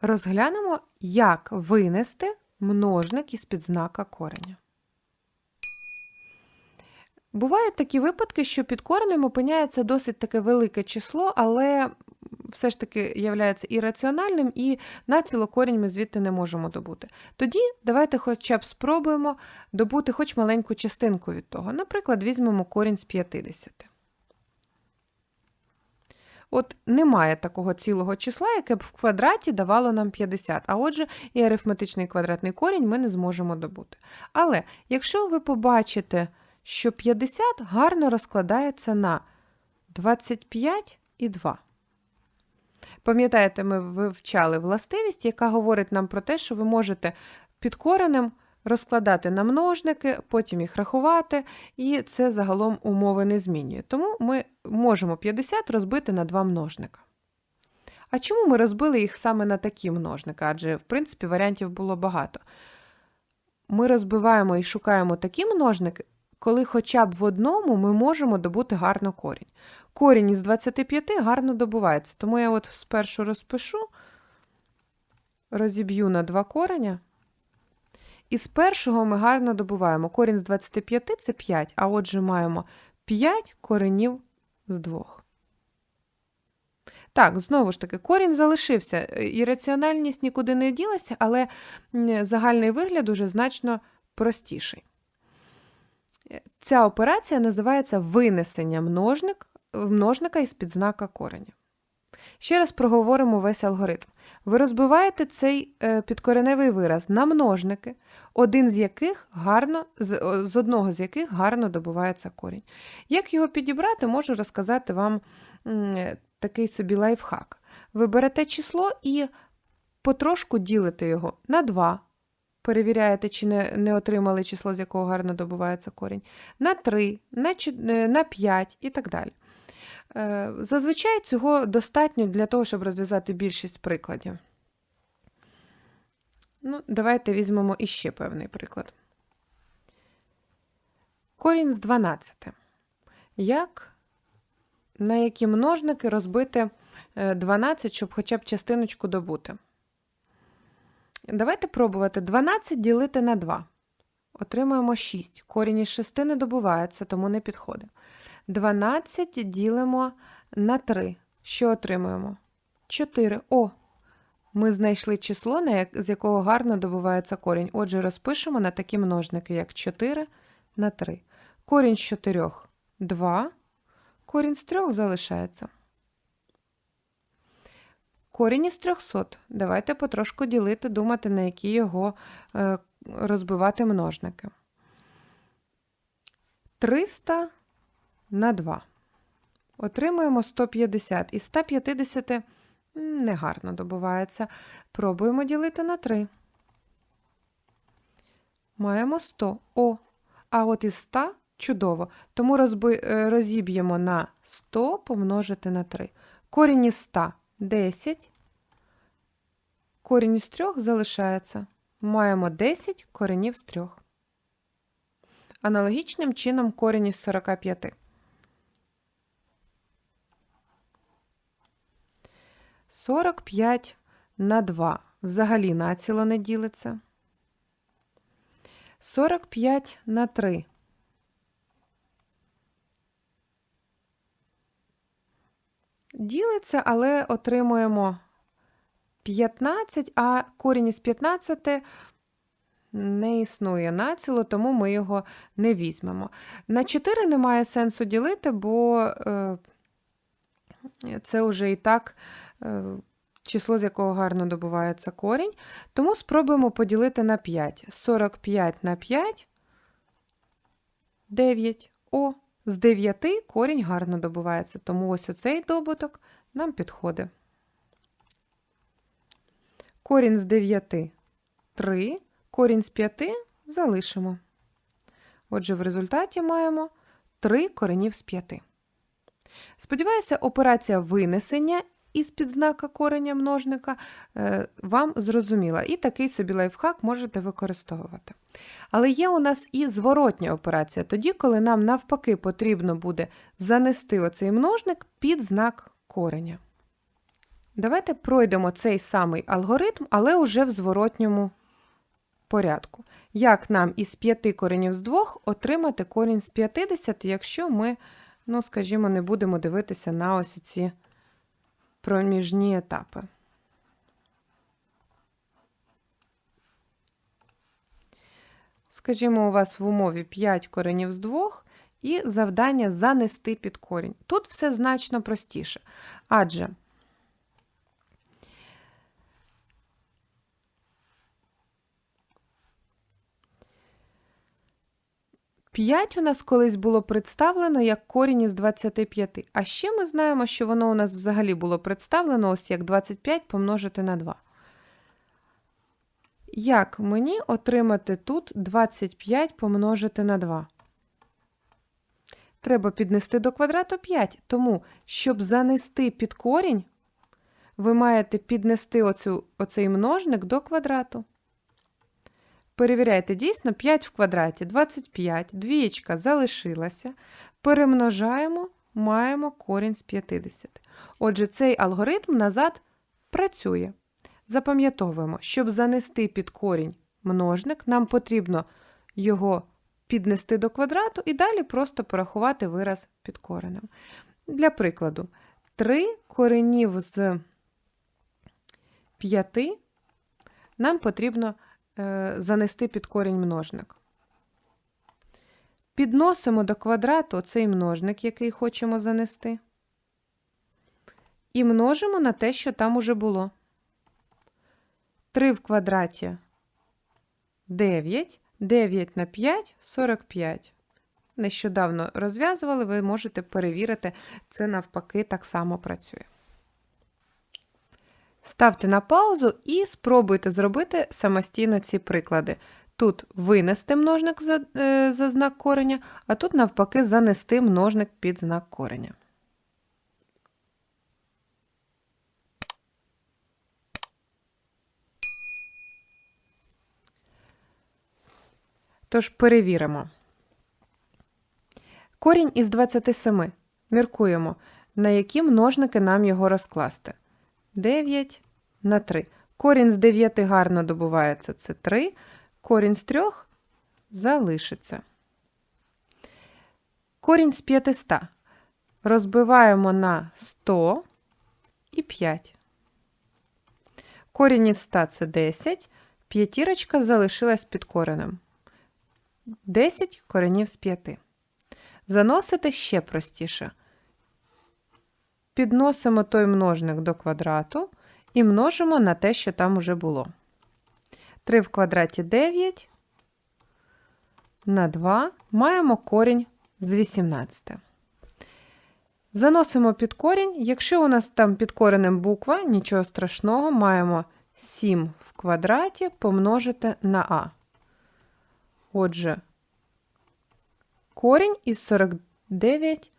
Розглянемо, як винести множник із підзнака кореня. Бувають такі випадки, що під коренем опиняється досить таке велике число, але все ж таки являється ірраціональним, і націло корінь ми звідти не можемо добути. Тоді давайте хоча б спробуємо добути хоч маленьку частинку від того. Наприклад, візьмемо корінь з 50. От немає такого цілого числа, яке б в квадраті давало нам 50, а отже, і арифметичний квадратний корінь ми не зможемо добути. Але якщо ви побачите, що 50 гарно розкладається на 25 і 2. Пам'ятаєте, ми вивчали властивість, яка говорить нам про те, що ви можете під коренем розкладати на множники, потім їх рахувати, і це загалом умови не змінює. Тому ми можемо 50 розбити на два множника. А чому ми розбили їх саме на такі множники? Адже, в принципі, варіантів було багато. Ми розбиваємо і шукаємо такі множники, коли хоча б в одному ми можемо добути гарно корінь. Корінь із 25 гарно добувається, тому я от спершу розпишу, розіб'ю на два кореня. І з першого ми гарно добуваємо. Корінь з 25 це 5, а отже маємо 5 коренів з 2. Так, знову ж таки, корінь залишився. І раціональність нікуди не ділася, але загальний вигляд уже значно простіший. Ця операція називається винесення множник, множника із підзнака кореня. Ще раз проговоримо весь алгоритм. Ви розбиваєте цей е, підкореневий вираз на множники, один з яких гарно, з, одного з яких гарно добувається корінь. Як його підібрати, можу розказати вам такий собі лайфхак. Ви берете число і потрошку ділите його на 2. Перевіряєте, чи не не отримали число, з якого гарно добувається корінь, на 3, на 5 і так далі. Е, зазвичай цього достатньо для того, щоб розв'язати більшість прикладів. Ну, Давайте візьмемо іще певний приклад. Корінь з 12. Як, на які множники розбити 12, щоб хоча б частиночку добути? Давайте пробувати 12 ділити на 2. Отримуємо 6. Корінь із 6 не добувається, тому не підходить. 12 ділимо на 3. Що отримуємо? 4. О! Ми знайшли число, з якого гарно добувається корінь. Отже, розпишемо на такі множники, як 4 на 3. Корінь з 4 2. Корінь з 3 залишається. Корінь із 300. Давайте потрошку ділити, думати, на які його е, розбивати множники. 300 на 2. Отримуємо 150. Із 150 негарно добувається. Пробуємо ділити на 3. Маємо 100. О, а от із 100 чудово. Тому розби... Е, розіб'ємо на 100 помножити на 3. Корінь із 100 10. Корінь із 3 залишається. Маємо 10 коренів з 3. Аналогічним чином корінь із 45. 45 на 2 взагалі націло не ділиться. 45 на 3. Ділиться, але отримуємо 15, а корінь із 15 не існує націло, тому ми його не візьмемо. На 4 немає сенсу ділити, бо е, це вже і так е, число, з якого гарно добувається корінь. Тому спробуємо поділити на 5. 45 на 5 9. О, з 9 корінь гарно добувається, тому ось оцей добуток нам підходить. Корінь з 9 3, корінь з 5 залишимо. Отже, в результаті маємо 3 коренів з 5. Сподіваюся, операція винесення із підзнака кореня множника е, вам зрозуміла. І такий собі лайфхак можете використовувати. Але є у нас і зворотня операція, тоді, коли нам навпаки потрібно буде занести оцей множник під знак кореня. Давайте пройдемо цей самий алгоритм, але уже в зворотньому порядку. Як нам із 5 коренів з 2 отримати корінь з 50, якщо ми, ну, скажімо, не будемо дивитися на ось ці проміжні етапи. Скажімо, у вас в умові 5 коренів з 2 і завдання занести під корінь. Тут все значно простіше. Адже П'ять у нас колись було представлено як корінь із 25. А ще ми знаємо, що воно у нас взагалі було представлено ось як 25 помножити на 2. Як мені отримати тут 25 помножити на 2? Треба піднести до квадрату 5, тому, щоб занести під корінь, ви маєте піднести оцю, оцей множник до квадрату. Перевіряйте, дійсно, 5 в квадраті 25, двієчка залишилася. Перемножаємо, маємо корінь з 50. Отже, цей алгоритм назад працює. Запам'ятовуємо, щоб занести під корінь множник, нам потрібно його піднести до квадрату і далі просто порахувати вираз під коренем. Для прикладу, 3 коренів з 5 нам потрібно занести під корінь множник. Підносимо до квадрату цей множник, який хочемо занести, і множимо на те, що там уже було. 3 в квадраті 9, 9 на 5 45. Нещодавно розв'язували, ви можете перевірити, це навпаки так само працює. Ставте на паузу і спробуйте зробити самостійно ці приклади. Тут винести множник за, е, за знак кореня, а тут, навпаки, занести множник під знак кореня. Тож перевіримо. Корінь із 27. Міркуємо, на які множники нам його розкласти. 9 на 3. Корінь з 9 гарно добувається це 3. Корінь з 3 залишиться. Корінь з 500 розбиваємо на 100 і 5. Корінь із 100 це 10. П'ятірочка залишилась під коренем. 10 коренів з 5. Заносити ще простіше. Підносимо той множник до квадрату і множимо на те, що там уже було. 3 в квадраті 9 на 2 маємо корінь з 18. Заносимо під корінь. Якщо у нас там під коренем буква, нічого страшного, маємо 7 в квадраті помножити на а. Отже, корінь із 49а.